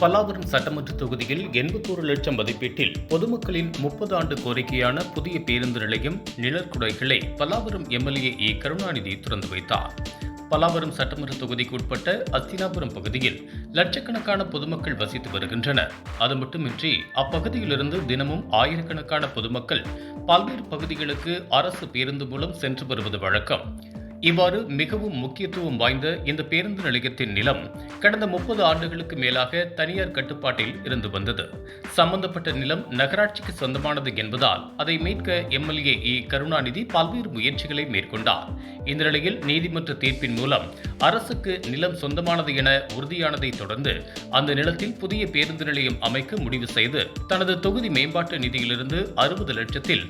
பல்லாவரம் சட்டமன்ற தொகுதியில் எண்பத்தோரு லட்சம் மதிப்பீட்டில் பொதுமக்களின் முப்பது ஆண்டு கோரிக்கையான புதிய பேருந்து நிலையம் நிழற்குடைகளை பல்லாவரம் எம்எல்ஏ ஏ கருணாநிதி திறந்து வைத்தார். பல்லாவரம் சட்டமன்ற தொகுதிக்கு உட்பட்ட அஸ்தினாபுரம் பகுதியில் லட்சக்கணக்கான பொதுமக்கள் வசித்து வருகின்றனர். அது மட்டுமின்றி அப்பகுதியிலிருந்து தினமும் ஆயிரக்கணக்கான பொதுமக்கள் பல்வேறு பகுதிகளுக்கு அரசு பேருந்து மூலம் சென்று வருவது வழக்கம். இவ்வாறு மிகவும் முக்கியத்துவம் வாய்ந்த இந்த பேருந்து நிலையத்தின் நிலம் கடந்த முப்பது ஆண்டுகளுக்கு மேலாக தனியார் கட்டுப்பாட்டில் இருந்து வந்தது. சம்பந்தப்பட்ட நிலம் நகராட்சிக்கு சொந்தமானது என்பதால் அதை மீட்க எம்எல்ஏ இ கருணாநிதி பல்வேறு முயற்சிகளை மேற்கொண்டார். இந்த நிலையில் நீதிமன்ற தீர்ப்பின் மூலம் அரசுக்கு நிலம் சொந்தமானது என உறுதியானதை தொடர்ந்து அந்த நிலத்தில் புதிய பேருந்து நிலையம் அமைக்க முடிவு செய்து தனது தொகுதி மேம்பாட்டு நிதியிலிருந்து அறுபது லட்சத்தில்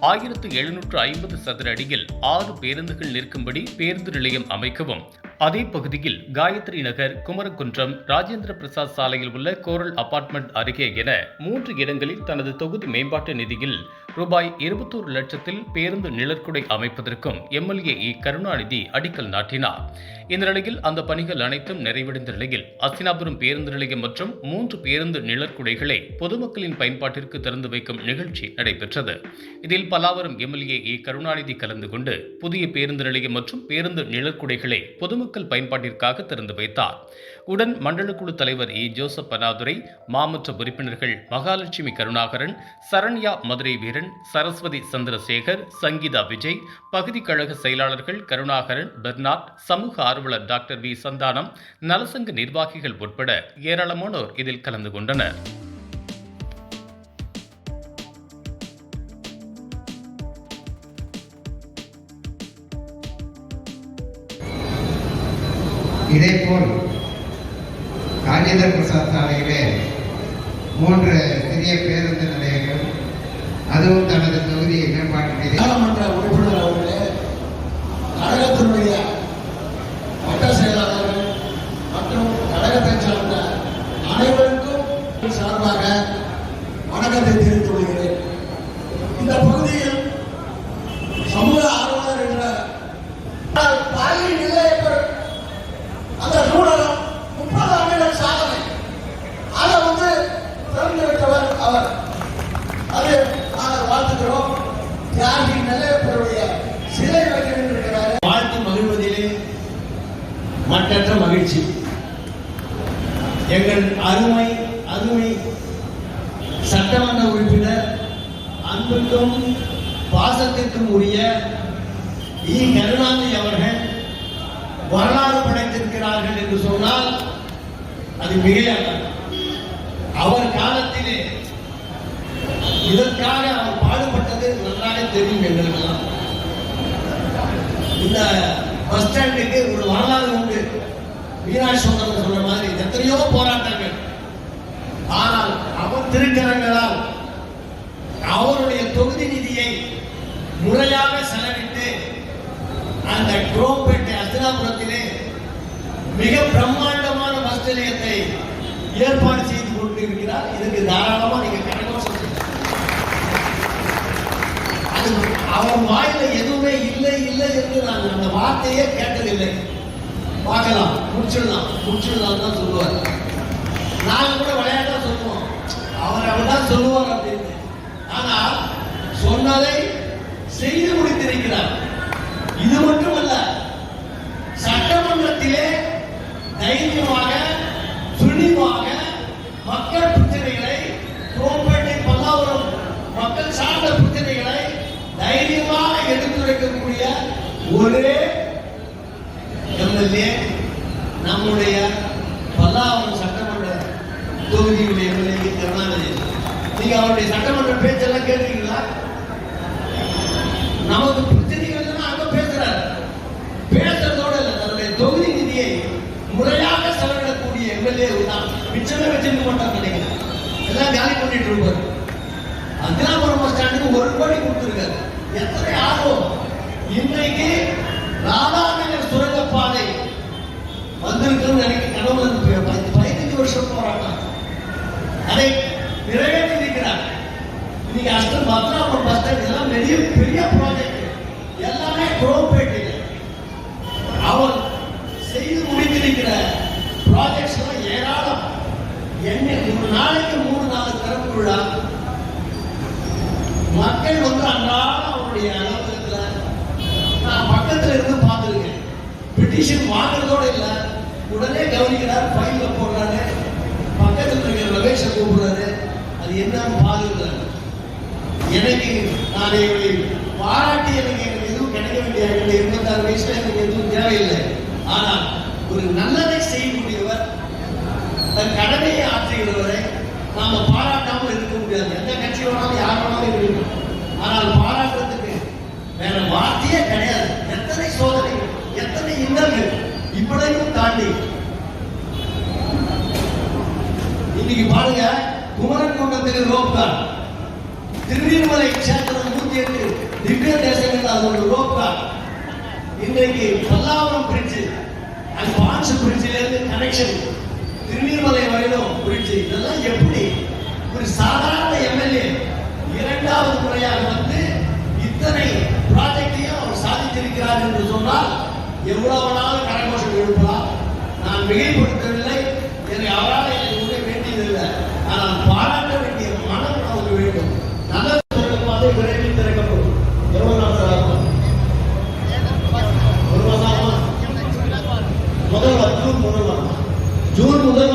ஆயிரத்து எழுநூற்று ஐம்பது சதுர அடியில் ஆறு பேருந்துகள் நிற்கும்படி பேருந்து நிலையம் அமைக்கவும் அதே பகுதியில் காயத்ரி நகர் குமரகுன்றம் ராஜேந்திர பிரசாத் சாலையில் உள்ள கோரல் அபார்ட்மெண்ட் அருகே என மூன்று இடங்களில் தனது தொகுதி மேம்பாட்டு நிதியில் ரூபாய் இருபத்தோரு லட்சத்தில் பேருந்து நிழற்குடை அமைப்பதற்கும் எம்எல்ஏ இ கருணாநிதி அடிக்கல் நாட்டினார். இந்த நிலையில் அந்த பணிகள் அனைத்தும் நிறைவடைந்த நிலையில் அஸ்தினாபுரம் பேருந்து நிலையம் மற்றும் மூன்று பேருந்து நிழற்குடைகளை பொதுமக்களின் பயன்பாட்டிற்கு திறந்து வைக்கும் நிகழ்ச்சி நடைபெற்றது. இதில் பலாவரம் எம்எல்ஏ இ கருணாநிதி கலந்து கொண்டு புதிய பேருந்து நிலையம் மற்றும் பேருந்து நிழற்குடைகளை பொதுமக்கள் பயன்பாட்டிற்காக திறந்து வைத்தார். உடன் மண்டலக்குழு தலைவர் இ ஜோசப் பனாதுரை மாமற்ற உறுப்பினர்கள் மகாலட்சுமி கருணாகரன் சரண்யா மதுரை வீரன் சரஸ்வதி சந்திரசேகர் சங்கீதா விஜய் பகுதி கழக செயலாளர்கள் கருணாகரன் பெர்னாட் சமூக ஆர்வலர் டாக்டர் வி சந்தானம் நலசங்க நிர்வாகிகள் உட்பட ஏராளமானோர் இதில் கலந்து கொண்டனர். இதேபோல் ராஜேந்திர பிரசாத் சாலையிலே மூன்று சிறிய பேருந்து நிலையங்கள் அதுவும் தனது தொகுதியை மேம்பாட்டு நாடாளுமன்ற உறுப்பினர் அவர்களே கழகத்தினுடைய வட்ட செயலாளர்கள் மற்றும் கழகத்தை சார்ந்த அனைவருக்கும் சார்பாக வணக்கத்தை தெரிவித்துக் கொள்கிறேன் இந்த பகுதியில் சமூக ஆர்வலர் என்ற பள்ளி நிலையங்கள் அந்த நூலகம் முப்பது ஆண்டுகள் சாதனை. அதை வந்து திறந்து விட்டவர் அவர். அது வாழ்த்துகிறோம். தியாகி நல்லவருடைய சிலை வைக்கின்றிருக்கிறார் வாழ்த்து மகிழ்வதிலே மற்றற்ற மகிழ்ச்சி. எங்கள் அருமை அருமை சட்டமன்ற உறுப்பினர் அன்புக்கும் பாசத்திற்கும் உரிய இ கருணாநிதி அவர்கள் வரலாறு படைத்திருக்கிறார்கள் என்று சொன்னால் அது மிகையாக அவர் காலத்திலே இதற்காக அவர் பாடுபட்டது நன்றாக தெரியும் எங்களுக்கெல்லாம் இந்த பஸ் ஸ்டாண்டுக்கு ஒரு வரலாறு உண்டு. மீனாட்சி சுந்தரம் சொன்ன மாதிரி எத்தனையோ போராட்டங்கள். ஆனால் அவர் திருக்கரங்களால் அவருடைய தொகுதி நிதியை முறையாக செலவிட்டு அந்த குரோம்பேட்டை அஸ்தினாபுரத்திலே மிக பிரம்மாண்டமான பஸ் நிலையத்தை ஏற்பாடு செய்து கொண்டிருக்கிறார். இதுக்கு தாராளமாக நீங்க கரகோஷம் செய்யலாம். அவன் அவர் வாயில எதுவுமே இல்லை இல்லை என்று நான் அந்த வார்த்தையே கேட்டதில்லை. பார்க்கலாம். முடிச்சிடலாம். முடிச்சிடலாம் தான் சொல்லுவார். நாங்க கூட விளையாட்டா சொல்லுவோம். அவர் அவர்தான் சொல்லுவார் அப்படின்னு. ஆனால் சொன்னதை செய்து முடித்திருக்கிறார். இது மட்டுமல்ல சட்டமன்றத்திலே தைரியமாக துணிவாக மக்கள் பிரச்சனைகளை குரோம்பேட்டை பல்லாவரம் மக்கள் சார்ந்த பிரச்சனைகளை தைரியமாக எடுத்துரைக்கக்கூடிய ஒரே எம்எல்ஏ நம்முடைய பல்லாவரம் சட்டமன்ற தொகுதியுடைய எம்எல்ஏ கருணாநிதி. நீங்க அவருடைய சட்டமன்ற பேச்செல்லாம் கேட்டீங்களா? நமக்கு பிரச்சனைகள் அங்க பேசுறாரு. பேசுறதோட இல்ல தன்னுடைய தொகுதி நிதியை முறையாக செலவிடக்கூடிய எம்எல்ஏ தான். மிச்சமே வச்சிருக்க மாட்டார் நினைக்கிறேன் எல்லாம் காலி பண்ணிட்டு இருப்பார். அத்தினாபுரம் பஸ் ஸ்டாண்டுக்கு ஒரு கோடி கொடுத்துருக்காரு. எத்தனை ஆர்வம் இன்றைக்கு ராதாநகர் சுரங்கப்பாதை வந்திருக்குன்னு நினைக்க கனவு பதினஞ்சு வருஷம் போராட்டம். அதை நிறைவேற்றி இருக்கிறார் இன்னைக்கு அஷ்டம் பத்ராபுரம் பஸ் ஸ்டாண்ட் இதெல்லாம் பெரிய பெரிய ப்ராஜெக்ட் எல்லாமே குரோம்பேட்டையில். அவர் செய்து முடித்திருக்கிற ப்ராஜெக்ட்ஸ் எல்லாம் ஏராளம். நாளைக்கு மூணு நாலு திறப்பு விழா? மக்கள் வந்து அன்றாட அவருடைய அலுவலகத்துல நான் பக்கத்தில் இருந்து பார்த்துருக்கேன். பெட்டிஷன் வாங்குறதோட இல்லை உடனே கவனிக்கிறார் ஃபைல்ல போடுறாரு. பக்கத்தில் இருக்கிற ரமேஷை கூப்பிடுறாரு. அது என்னன்னு பாதுகிறாரு எனக்கு நான் இவரை பாராட்டி எனக்கு எனக்கு எதுவும் கிடைக்க வேண்டிய என்னுடைய இருபத்தாறு வயசுல எனக்கு எதுவும் தேவையில்லை. ஆனால் ஒரு நல்லதை செய்யக்கூடியவர் தன் கடமையை ஆற்றுகிறவரை நாம பாராட்டாமல் இருக்க முடியாது. எந்த கட்சி வேணாலும் யார் வேணாலும் இருக்கணும் ஆனால் பாராட்ட வேற வார்த்தையே கிடையாது. எத்தனை சோதனை எத்தனை இன்னல்கள் இவ்வளவையும் தாண்டி. இன்னைக்கு பாருங்க குமரன் குண்டத்துக்கு ரோப் கார் திருநீர்மலை கஷேத்திரம் நூத்தி எட்டு திவ்ய தேசங்கள் அது ஒரு ரோப் கார் இன்றைக்கு பல்லாவரம் பிரிட்ஜு அது பான்ஸ் பிரிட்ஜில இருந்து கனெக்ஷன் திருநீர்மலை வரையிலும் பிரிட்ஜ் இதெல்லாம் எப்படி? ஒரு சாதாரண எம்எல்ஏ இரண்டாவது முறையாக வந்து இத்தனை ப்ராஜெக்டையும் அவர் சாதித்திருக்கிறார் என்று சொன்னால் எவ்வளவு நாள் கரகோஷம் எழுப்பலாம். நான் மிகைப்படுத்தவில்லை. என்னை அவரால் என்னை உதவி வேண்டியதில்லை. ஆனால் பாராட்ட வேண்டிய மனம் அவருக்கு வேண்டும். நல்ல பாதை விரைவில் திறக்கப்படும். எவ்வளவு நாள் ஆகும் ஒரு மாசம் முதல் ஜூன் முதல் வாரம் ஜூன் முதல்